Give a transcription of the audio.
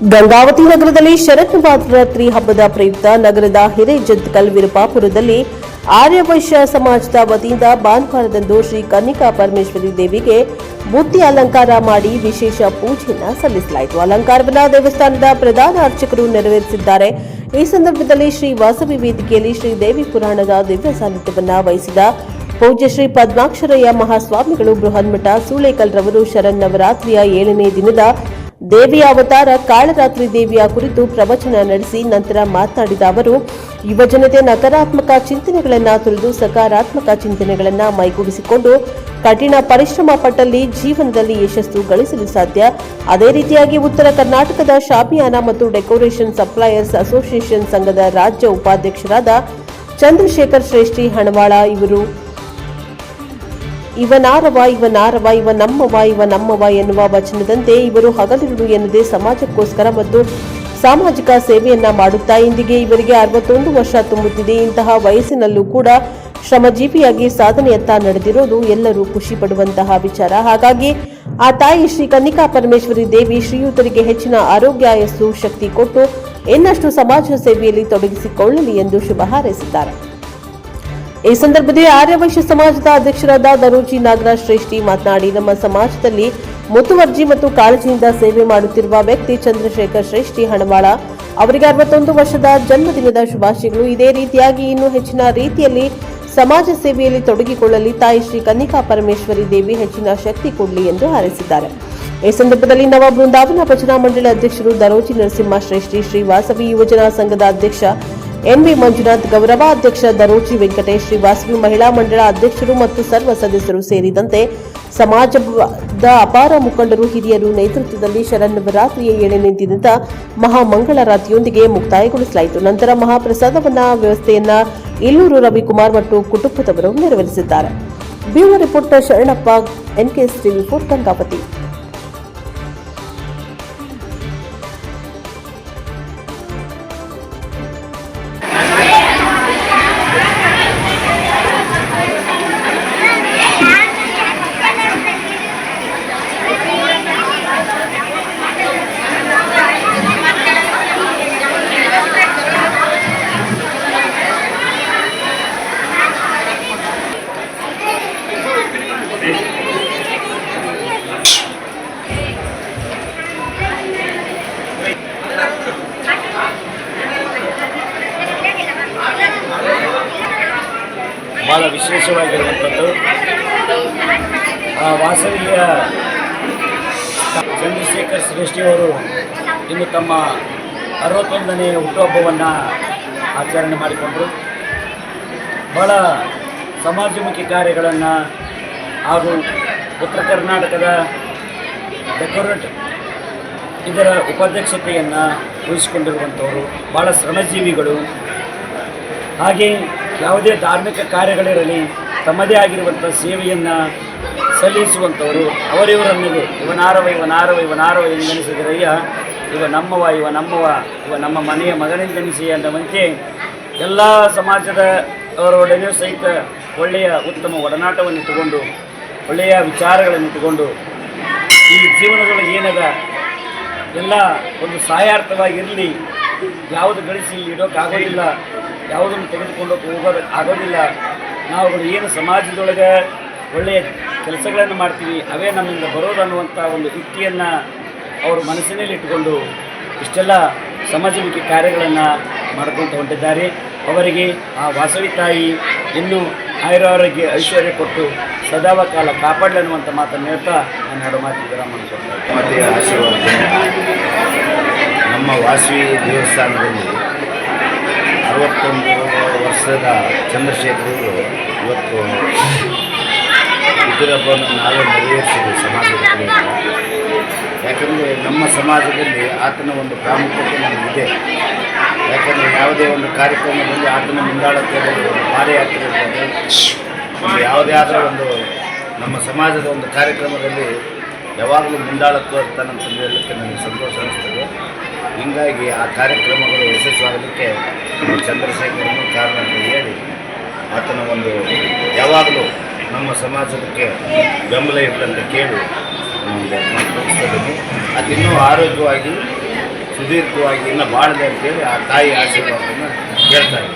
ಗಂಗಾವತಿ ನಗರದಲ್ಲಿ ಶರತ್ನವರಾತ್ರಿ ಹಬ್ಬದ ಪ್ರಯುಕ್ತ ನಗರದ ಹಿರೇಜಂತಕಲ್ ವಿರುಪಾಪುರದಲ್ಲಿ ಆರ್ಯವೈಶ್ಯ ಸಮಾಜದ ವತಿಯಿಂದ ಭಾನುವಾರದಂದು ಶ್ರೀ ಕನ್ನಿಕಾ ಪರಮೇಶ್ವರಿ ದೇವಿಗೆ ಬುದ್ಧಿ ಅಲಂಕಾರ ಮಾಡಿ ವಿಶೇಷ ಪೂಜೆಯನ್ನ ಸಲ್ಲಿಸಲಾಯಿತು. ಅಲಂಕಾರವನ್ನ ದೇವಸ್ಥಾನದ ಪ್ರಧಾನ ಅರ್ಚಕರು ನೆರವೇರಿಸಿದ್ದಾರೆ. ಈ ಸಂದರ್ಭದಲ್ಲಿ ಶ್ರೀ ವಾಸವಿ ವೇದಿಕೆಯಲ್ಲಿ ಶ್ರೀ ದೇವಿ ಪುರಾಣದ ದಿವ್ಯ ಸಾನ್ನಿಧ್ಯವನ್ನ ವಹಿಸಿದ ಪೂಜ್ಯ ಶ್ರೀ ಪದ್ಮಾಕ್ಷರಯ್ಯ ಮಹಾಸ್ವಾಮಿಗಳು ಬೃಹನ್ಮಠ ಸೂಳೆಕಲ್ ರವರು ಶರನ್ನವರಾತ್ರಿಯ ಏಳನೇ ದಿನದ ದೇವಿಯ ಅವತಾರ ಕಾಳರಾತ್ರಿ ದೇವಿಯ ಕುರಿತು ಪ್ರವಚನ ನಡೆಸಿ ನಂತರ ಮಾತನಾಡಿದ ಅವರು ಯುವಜನತೆ ನಕಾರಾತ್ಮಕ ಚಿಂತನೆಗಳನ್ನು ತೊರೆದು ಸಕಾರಾತ್ಮಕ ಚಿಂತನೆಗಳನ್ನು ಮೈಗೂಡಿಸಿಕೊಂಡು ಕಠಿಣ ಪರಿಶ್ರಮ ಪಟ್ಟಲ್ಲಿ ಜೀವನದಲ್ಲಿ ಯಶಸ್ಸು ಗಳಿಸಲು ಸಾಧ್ಯ. ಅದೇ ರೀತಿಯಾಗಿ ಉತ್ತರ ಕರ್ನಾಟಕದ ಶಾಮಿಯಾನ ಮತ್ತು ಡೆಕೋರೇಷನ್ ಸಪ್ಲೈಯರ್ಸ್ ಅಸೋಸಿಯೇಷನ್ ಸಂಘದ ರಾಜ್ಯ ಉಪಾಧ್ಯಕ್ಷರಾದ ಚಂದ್ರಶೇಖರ್ ಶ್ರೇಷ್ಠಿ ಹಣವಾಳ ಇವರು ಇವನಾರವ ಇವನಾರವ ಇವ ನಮ್ಮವ ಇವ ನಮ್ಮವ ಎನ್ನುವ ವಚನದಂತೆ ಇವರು ಹಗಲಿರುಳು ಎನ್ನದೇ ಸಮಾಜಕ್ಕೋಸ್ಕರ ಮತ್ತು ಸಾಮಾಜಿಕ ಸೇವೆಯನ್ನ ಮಾಡುತ್ತಾ ಇಂದಿಗೆ ಇವರಿಗೆ ಅರವತ್ತೊಂದು ವರ್ಷ ತುಂಬುತ್ತಿದೆ. ಇಂತಹ ವಯಸ್ಸಿನಲ್ಲೂ ಕೂಡ ಶ್ರಮಜೀವಿಯಾಗಿ ಸಾಧನೆಯತ್ತ ನಡೆದಿರೋದು ಎಲ್ಲರೂ ಖುಷಿ ಪಡುವಂತಹ ವಿಚಾರ. ಹಾಗಾಗಿ ಆ ತಾಯಿ ಶ್ರೀ ಕನ್ನಿಕಾ ಪರಮೇಶ್ವರಿ ದೇವಿ ಶ್ರೀಯುತರಿಗೆ ಹೆಚ್ಚಿನ ಆರೋಗ್ಯ ಆಯಸ್ಸು ಶಕ್ತಿ ಕೊಟ್ಟು ಇನ್ನಷ್ಟು ಸಮಾಜ ಸೇವೆಯಲ್ಲಿ ತೊಡಗಿಸಿಕೊಳ್ಳಲಿ ಎಂದು ಶುಭ ಹಾರೈಸಿದ್ದಾರೆ ಈ ಸಂದರ್ಭದಲ್ಲಿ ಆರ್ಯವೈಶ್ಯ ಸಮಾಜದ ಅಧ್ಯಕ್ಷರಾದ ದರೋಜಿ ನಾಗರಾಜ್ ಶ್ರೇಷ್ಠಿ ಮಾತನಾಡಿ, ನಮ್ಮ ಸಮಾಜದಲ್ಲಿ ಮುತುವರ್ಜಿ ಮತ್ತು ಕಾಳಜಿಯಿಂದ ಸೇವೆ ಮಾಡುತ್ತಿರುವ ವ್ಯಕ್ತಿ ಚಂದ್ರಶೇಖರ್ ಶ್ರೇಷ್ಠಿ ಹಣವಾಳ. ಅವರಿಗೆ ಅರವತ್ತೊಂದು ವರ್ಷದ ಜನ್ಮದಿನದ ಶುಭಾಶಯಗಳು. ಇದೇ ರೀತಿಯಾಗಿ ಇನ್ನೂ ಹೆಚ್ಚಿನ ರೀತಿಯಲ್ಲಿ ಸಮಾಜ ಸೇವೆಯಲ್ಲಿ ತೊಡಗಿಕೊಳ್ಳಲಿ. ತಾಯಿ ಶ್ರೀ ಕನ್ನಿಕಾ ಪರಮೇಶ್ವರಿ ದೇವಿ ಹೆಚ್ಚಿನ ಶಕ್ತಿ ಕೊಡಲಿ ಎಂದು ಹಾರೈಸಿದ್ದಾರೆ. ಈ ಸಂದರ್ಭದಲ್ಲಿ ನವ ಬೃಂದಾವನ ಭಜನಾ ಮಂಡಳಿ ಅಧ್ಯಕ್ಷರು ದರೋಜಿ ನರಸಿಂಹ ಶ್ರೇಷ್ಠಿ ಶ್ರೀ ವಾಸವಿ ಯುವಜನ ಸಂಘದ ಅಧ್ಯಕ್ಷ ಎನ್ಬಿ ಮಂಜುನಾಥ್ ಗೌರವಾಧ್ಯಕ್ಷ ದರೋಜಿ ವೆಂಕಟೇಶ್, ಶ್ರೀವಾಸವಿ ಮಹಿಳಾ ಮಂಡಳ ಅಧ್ಯಕ್ಷರು ಮತ್ತು ಸರ್ವ ಸದಸ್ಯರು ಸೇರಿದಂತೆ ಸಮಾಜದ ಅಪಾರ ಮುಖಂಡರು, ಹಿರಿಯರು ನೇತೃತ್ವದಲ್ಲಿ ಶರನ್ನವರಾತ್ರಿಯ ಏಳನೇ ದಿನದ ಮಹಾಮಂಗಳಾರತಿಯೊಂದಿಗೆ ಮುಕ್ತಾಯಗೊಳಿಸಲಾಯಿತು. ನಂತರ ಮಹಾಪ್ರಸಾದವನ್ನ ವ್ಯವಸ್ಥೆಯನ್ನ ಇಲ್ಲೂರು ರವಿಕುಮಾರ್ ಮತ್ತು ಕುಟುಂಬದವರು ನೆರವೇರಿಸಿದ್ದಾರೆ. Bureau reporter Sharanappa, NKS TV for Gangavati. ಭಾಳ ವಿಶೇಷವಾಗಿರುವಂಥದ್ದು. ಆ ವಾಸವಿಯ ಚಂದ್ರಶೇಖರ್ ಶ್ರೇಷ್ಠಿಯವರು ಇನ್ನು ತಮ್ಮ ಅರವತ್ತೊಂದನೇ ಹುಟ್ಟುಹಬ್ಬವನ್ನು ಆಚರಣೆ ಮಾಡಿಕೊಂಡರು. ಬಹಳ ಸಮಾಜಮುಖಿ ಕಾರ್ಯಗಳನ್ನು ಹಾಗೂ ಉತ್ತರ ಕರ್ನಾಟಕದ ಡೆಕೋರೇಟ್ ಇದರ ಉಪಾಧ್ಯಕ್ಷತೆಯನ್ನು ವಹಿಸಿಕೊಂಡಿರುವಂಥವರು. ಭಾಳ ಶ್ರಮಜೀವಿಗಳು. ಹಾಗೆ ಯಾವುದೇ ಧಾರ್ಮಿಕ ಕಾರ್ಯಗಳಿರಲಿ, ತಮ್ಮದೇ ಆಗಿರುವಂಥ ಸೇವೆಯನ್ನು ಸಲ್ಲಿಸುವಂಥವರು ಅವರಿವರನ್ನಿಗೆ ಇವನಾರವ ಇವನಾರವ ಇವನಾರವ ಎಂದೆನಿಸಿದರಯ್ಯ ಇವ ನಮ್ಮವ ಇವ ನಮ್ಮವ, ಇವ ನಮ್ಮ ಮನೆಯ ಮಗನೆಂದೆನಿಸಿ ಅನ್ನುವಂತೆ ಎಲ್ಲ ಸಮಾಜದ ಅವರೊಡನೆಯೂ ಸಹಿತ ಒಳ್ಳೆಯ ಉತ್ತಮ ಒಡನಾಟವನ್ನು ಇಟ್ಟುಕೊಂಡು ಒಳ್ಳೆಯ ವಿಚಾರಗಳನ್ನು ಇಟ್ಟುಕೊಂಡು ಈ ಜೀವನದೊಳಗೆ ಏನದ ಎಲ್ಲ ಒಂದು ಸಹಾಯಾರ್ಥವಾಗಿರಲಿ ಯಾವುದು ಗಳಿಸಿ ಇಡೋಕ್ಕಾಗೋದಿಲ್ಲ ಯಾವುದನ್ನು ತೆಗೆದುಕೊಂಡು ಹೋಗೋದು ಆಗೋದಿಲ್ಲ. ನಾವು ಏನು ಸಮಾಜದೊಳಗೆ ಒಳ್ಳೆಯ ಕೆಲಸಗಳನ್ನು ಮಾಡ್ತೀವಿ, ಅವೇ ನಮ್ಮಿಂದ ಬರೋದು ಅನ್ನುವಂಥ ಒಂದು ಯುಕ್ತಿಯನ್ನು ಅವರು ಮನಸ್ಸಿನಲ್ಲಿ ಇಟ್ಟುಕೊಂಡು ಇಷ್ಟೆಲ್ಲ ಸಮಾಜಮುಖಿ ಕಾರ್ಯಗಳನ್ನು ಮಾಡ್ಕೊತ ಹೊಂಟಿದ್ದಾರೆ ಅವರಿಗೆ ಆ ವಾಸವಿ ತಾಯಿ ಇನ್ನೂ ಆಯುರಾರೋಗ್ಯ ಐಶ್ವರ್ಯ ಕೊಟ್ಟು ಸದಾವ ಕಾಲ ಕಾಪಾಡಲಿ ಅನ್ನುವಂಥ ಮಾತನ್ನು ಹೇಳ್ತಾ ನಾನು ಎರಡು ಮಾತು ವಿರಾಮ ನಮ್ಮ ವಾಸವಿ ದೇವಸ್ಥಾನದಲ್ಲಿ ಅರವತ್ತೊಂದು ವರ್ಷದ ಚಂದ್ರಶೇಖರರು ಇವತ್ತು ಹುಟ್ಟಿದಬ್ಬವನ್ನು ನಾವೇ ನೆರವೇರಿಸಿದ್ವಿ ಸಮಾಜದ ಯಾಕಂದರೆ ನಮ್ಮ ಸಮಾಜದಲ್ಲಿ ಆತನ ಒಂದು ಪ್ರಾಮುಖ್ಯತೆ ನಮಗಿದೆ ಯಾಕಂದರೆ ಯಾವುದೇ ಒಂದು ಕಾರ್ಯಕ್ರಮದಲ್ಲಿ ಆತನ ಮುಂದಾಳತ್ವ ಪಾದಯಾತ್ರೆ ಇರ್ಬೋದು ಯಾವುದೇ ಆದರೂ ಒಂದು ನಮ್ಮ ಸಮಾಜದ ಒಂದು ಕಾರ್ಯಕ್ರಮದಲ್ಲಿ ಯಾವಾಗಲೂ ಮುಂದಾಳತ್ವ ಇರ್ತಾನಂತಂದು ಹೇಳಲಿಕ್ಕೆ ನನಗೆ ಸಂತೋಷ ಅನಿಸ್ತದೆ. ಹೀಗಾಗಿ ಆ ಕಾರ್ಯಕ್ರಮಗಳು ಯಶಸ್ವಾಗಲಿಕ್ಕೆ ಚಂದ್ರಶೇಖರನು ಕಾರಣ ಅಂತ ಹೇಳಿ ಆತನ ಒಂದು ಯಾವಾಗಲೂ ನಮ್ಮ ಸಮಾಜಕ್ಕೆ ಬೆಂಬಲ ಇರ್ತಂತ ಕೇಳಿ ಮುಗಿಸ್ತಿದ್ದೀನಿ ಅದಿನ್ನೂ ಆರೋಗ್ಯವಾಗಿ, ಸುದೀರ್ಘವಾಗಿ ಇನ್ನೂ ಬಾಳದೆ ಅಂತೇಳಿ ಆ ತಾಯಿ ಆಶೀರ್ವಾದವನ್ನು ಹೇಳ್ತಾರೆ